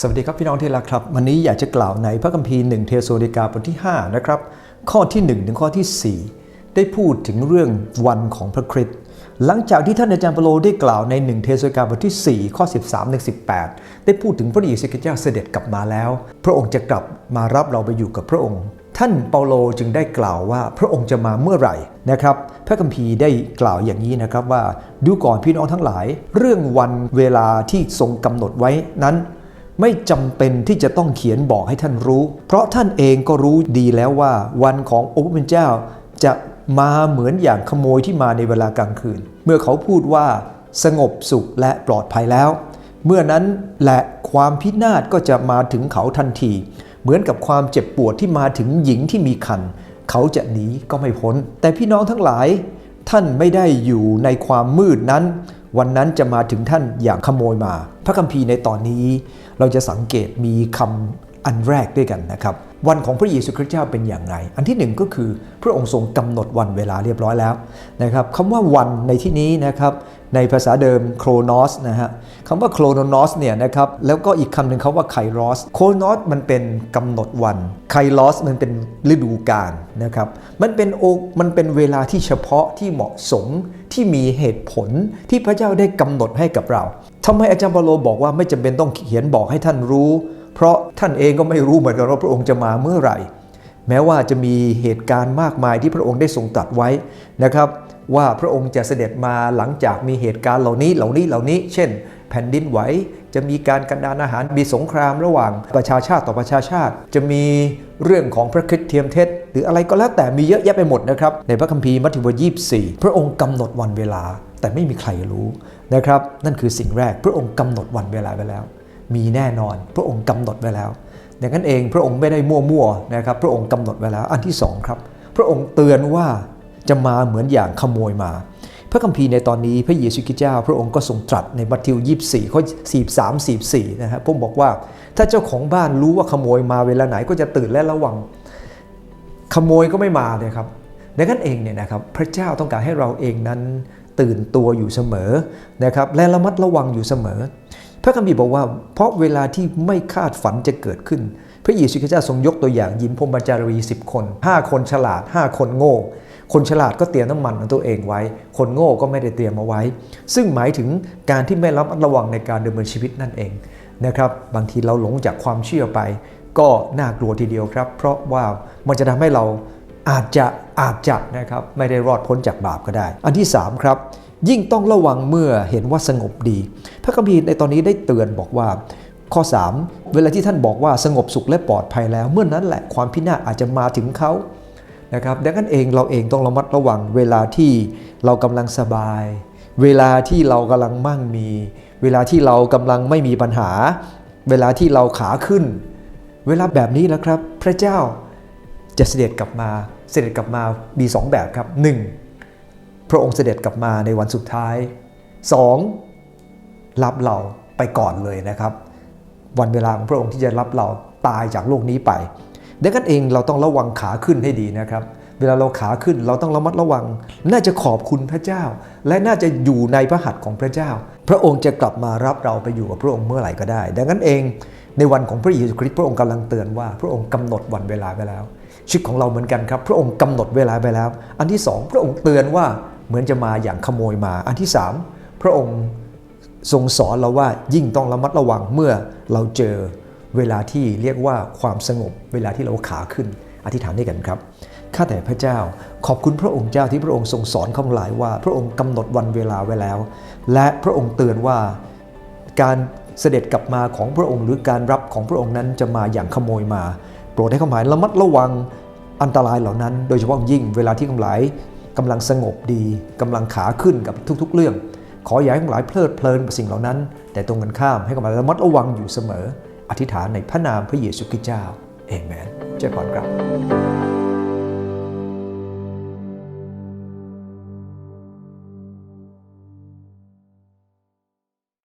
สวัสดีครับพี่น้องที่รักครับ วันนี้อยากจะกล่าวในพระคัมภีร์หนึ่งเทโซนิกาบทที่5นะครับข้อที่ 1 ถึงข้อที่ 4 ได้พูดถึงเรื่องวันของพระคริสต์หลังจากที่ท่านอาจารย์เปโลได้กล่าวใน1เทโซนิกาบทที่ 4 ข้อ 13ถึง18 ได้พูดถึงพระเยซูคริสต์เจ้าเสด็จกลับมาแล้ว พระองค์จะกลับมารับเราไปอยู่กับพระองค์ ท่านเปาโลจึงได้กล่าวว่าพระองค์จะมาเมื่อไหร่นะครับพระคัมภีร์ได้กล่าวอย่างนี้นะครับว่าดูก่อนพี่น้องทั้งหลาย เรื่องวันเวลาที่ทรงกำหนดไว้นั้น ไม่จำเป็นที่จะต้องเขียนบอกให้ท่านรู้ เพราะท่านเองก็รู้ดีแล้วว่า วันขององค์พระผู้เป็นเจ้า จะมาเหมือนอย่างขโมยที่มาในเวลากลางคืน เมื่อเขาพูดว่าสงบสุขและปลอดภัยแล้ว เมื่อนั้นและความพินาศก็จะมาถึงเขาทันที เหมือนกับความเจ็บปวดที่มาถึงหญิงที่มีคันเขาจะหนีก็ไม่พ้น แต่พี่น้องทั้งหลาย ท่านไม่ได้อยู่ในความมืดนั้น วันนั้นจะมาถึงท่านอย่างขโมยมา พระคัมภีร์ในตอนนี้เราจะสังเกตมีคำ อันแรกด้วยกันนะครับ วันของพระเยซูคริสต์เจ้าเป็นอย่างไร อันที่หนึ่งก็คือพระองค์ทรงกำหนดวันเวลาเรียบร้อยแล้วนะครับคำว่าวันในที่นี้นะครับในภาษาเดิมโครนอสนะฮะคำว่าโครนอสเนี่ยนะครับแล้วก็อีกคำหนึ่งเขาว่าไครอสโครนอสมันเป็นกำหนดวันไครอสมันเป็นฤดูกาลนะครับมันเป็นโอมันเป็นเวลาที่เฉพาะที่เหมาะสมที่มีเหตุผลที่พระเจ้าได้กำหนดให้กับเราทำไมอาจารย์เปาโลบอกว่าไม่จำเป็นต้องเขียนบอกให้ท่านรู้ เพราะท่านเองก็ไม่รู้เหมือนกันว่าพระองค์จะมาเมื่อไหร่ แม้ว่าจะมีเหตุการณ์มากมายที่พระองค์ได้ทรงตรัสไว้นะครับ ว่าพระองค์จะเสด็จมาหลังจากมีเหตุการณ์เหล่านี้เหล่านี้เหล่านี้ เช่น แผ่นดินไหวจะมีการกันดานอาหารมีสงครามระหว่างประชาชาติต่อประชาชาติ จะมีเรื่องของพระคริสต์เทียมเท็จ หรืออะไรก็แล้วแต่มีเยอะแยะไปหมดนะครับ ในพระคัมภีร์มัทธิวบทยี่สี่พระองค์กำหนดวันเวลาแต่ไม่มีใครรู้นะครับ นั่นคือสิ่งแรกพระองค์กำหนดวันเวลาไว้แล้ว มีแน่นอน พระองค์กำหนดไว้แล้วดังนั้นเองพระองค์ไม่ได้มั่วๆนะครับพระองค์กำหนดไว้แล้ว อันที่สองครับพระองค์เตือนว่าจะมาเหมือนอย่างขโมยมา พระคัมภีร์ในตอนนี้พระเยซูคริสต์เจ้า พระองค์ก็ทรงตรัสในมัทธิว 24 ข้อ 43 44 นะฮะผมบอกว่าถ้าเจ้าของบ้านรู้ว่าขโมยมาเวลาไหนก็จะตื่นและระวัง ขโมยก็ไม่มาเลยครับดังนั้นเองเนี่ยนะครับพระเจ้าต้องการให้เราเองนั้นตื่นตัวอยู่เสมอนะครับและระมัดระวังอยู่เสมอ พระคัมภีร์บอกว่า เพราะเวลาที่ไม่คาดฝันจะเกิดขึ้น พระเยซูคริสต์เจ้าทรงยกตัวอย่างหญิงพรหมจารีสิบคน 5 คนฉลาด 5 คนโง่ คนฉลาดก็เตรียมน้ำมันของตัวเองไว้ คนโง่ก็ไม่ได้เตรียมเอาไว้ ซึ่งหมายถึงการที่ไม่ระมัดระวังในการดำเนินชีวิตนั่นเองนะครับบางทีเราหลงจากความเชื่อไป ก็น่ากลัวทีเดียวครับ เพราะว่ามันจะทำให้เราอาจจะอาจจะนะครับไม่ได้รอดพ้นจากบาปก็ได้ อันที่ 3 ครับ ยิ่งต้องระวังเมื่อเห็นว่าสงบดี พระคัมภีร์ในตอนนี้ได้เตือนบอกว่า ข้อ 3 เวลาที่ท่านบอกว่าสงบสุขและปลอดภัยแล้ว เมื่อนนั้นแหละความพินาศอาจจะมาถึงเขานะครับดังนั้นเองเราเองต้องระมัดระวังเวลาที่เรากำลังสบาย เวลาที่เรากำลังมั่งมี เวลาที่เรากำลังไม่มีปัญหา เวลาที่เราขาขึ้น เวลาแบบนี้แล้วครับ พระเจ้าจะเสด็จกลับมาเสด็จกลับมามีสองแบบครับ 1. พระองค์เสด็จกลับมาในวันสุดท้าย 2. รับเราไปก่อนเลยนะครับ วันเวลาของพระองค์ที่จะรับเราตายจากโลกนี้ไปดังนั้นเองเราต้องระวังขาขึ้นให้ดีนะครับ เวลาเราขาขึ้นเราต้องระมัดระวัง น่าจะขอบคุณพระเจ้า และน่าจะอยู่ในพระหัตถ์ของพระเจ้า พระองค์จะกลับมารับเราไปอยู่กับพระองค์เมื่อไหร่ก็ได้ ดังนั้นเองในวันของพระเยซูคริสต์พระองค์กำลังเตือนว่า พระองค์กำหนดวันเวลาไปแล้วชีวิตของเราเหมือนกันครับ พระองค์กำหนดเวลาไปแล้ว อันที่สองพระองค์เตือนว่า เหมือนจะมาอย่างขโมยมา อันที่สามพระองค์ทรงสอนเราว่ายิ่งต้องระมัดระวังเมื่อเราเจอเวลาที่เรียกว่าความสงบ เวลาที่เราขาขึ้น อธิษฐานด้วยกันครับข้าแต่พระเจ้า ขอบคุณพระองค์เจ้าที่พระองค์ทรงสอนข้าหลายว่า พระองค์กำหนดวันเวลาไว้แล้ว และพระองค์เตือนว่าการเสด็จกลับมาของพระองค์หรือการรับของพระองค์นั้นจะมาอย่างขโมยมา โปรดให้ข้าพหลายระมัดระวังอันตรายเหล่านั้น โดยเฉพาะยิ่งเวลาที่ข้าหลาย กำลังสงบดีกำลังขาขึ้นกับทุกๆ เรื่อง ขออย่าให้ข้งหลายเพลิดเพลินกับสิ่งเหล่านั้น แต่ตรงกันข้ามให้ข้าลังระมัดระวังอยู่เสมอ อธิษฐานในพระนามพระเยซูคริสต์เจ้าเอเมนเจ้าพรครับ